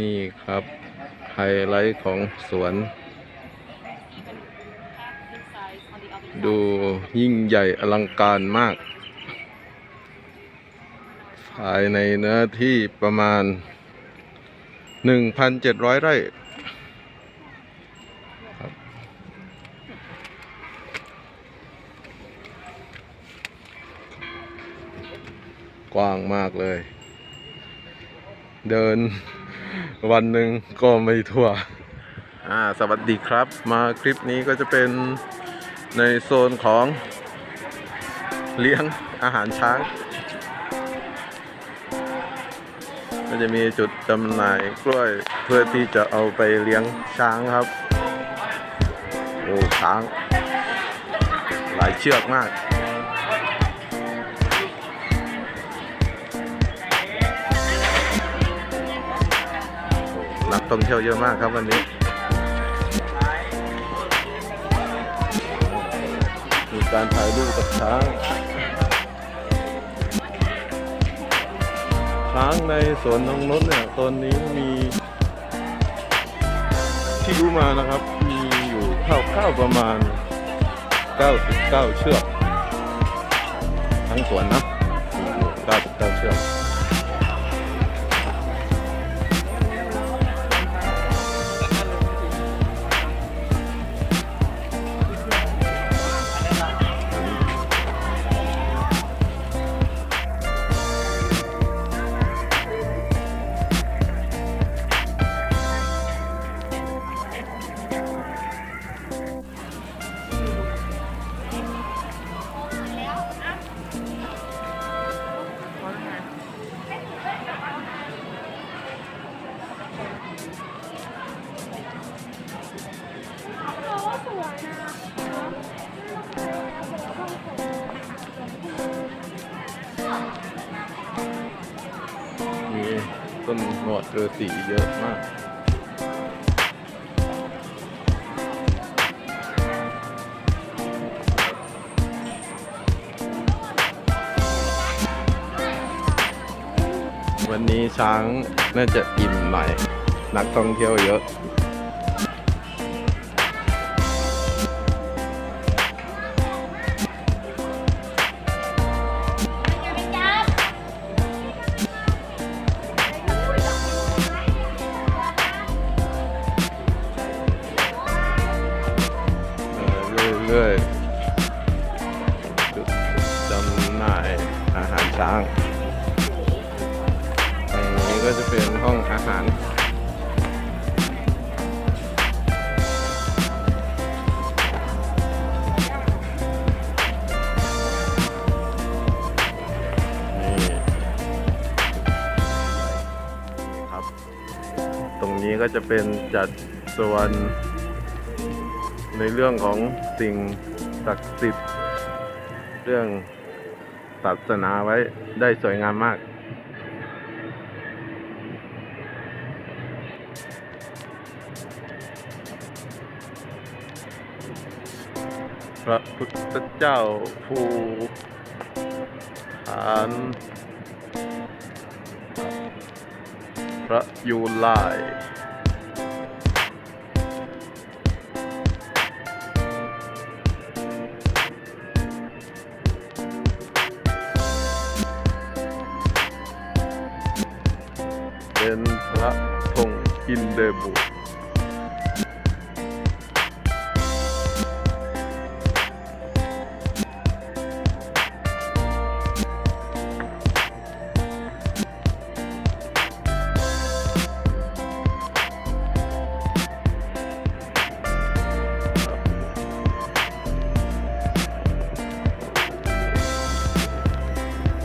นี่ครับไฮไลท์ของสวน ดูยิ่งใหญ่อลังการมาก ภายในเนื้อที่ประมาณ 1,700 ไร่ครับกว้างมากเลย เดิน วันหนึ่งก็ไม่ทั่วอ่าสวัสดีครับ มาคลิปนี้ก็จะเป็นในโซนของเลี้ยงอาหารช้าง ก็จะมีจุดจำหน่ายกล้วยเพื่อที่จะเอาไปเลี้ยงช้างครับ โอ้ช้าง หลายเชือกมาก นักท่องเที่ยวเยอะมากครับวันนี้ มีการถ่ายรูปกับช้าง ช้างในสวนนงนุษเนี่ยตอนนี้มี ที่รู้มานะครับ มีอยู่คร่าๆประมาณ 99 เชือก ทั้งสวนนะมีอยู่99 เชือก ต้นหนวดเรือสีเยอะมากวันนี้ช้างน่าจะอิ่มหน่อย นักท่องเที่ยวเยอะ เอ่อเรื่อยจุดจำหน่ายอาหารช้างตรงนี้ก็จะเป็นห้องอาหารนี่ครับตรงนี้ก็จะเป็นจัดส่วน ในเรื่องของสิ่งศักดิ์สิทธิ์เรื่องศาสนาไว้ได้สวยงามมาก พระพุทธเจ้าผู้ฐานพระยูไล เป็นพระธงอินเดบุ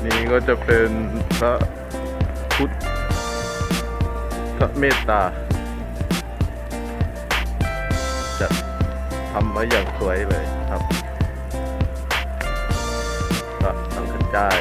นี่ก็จะเป็นพระพุทธ พระเมตตาจะทำมาอย่างสวยเลยครับพระสังฆจาย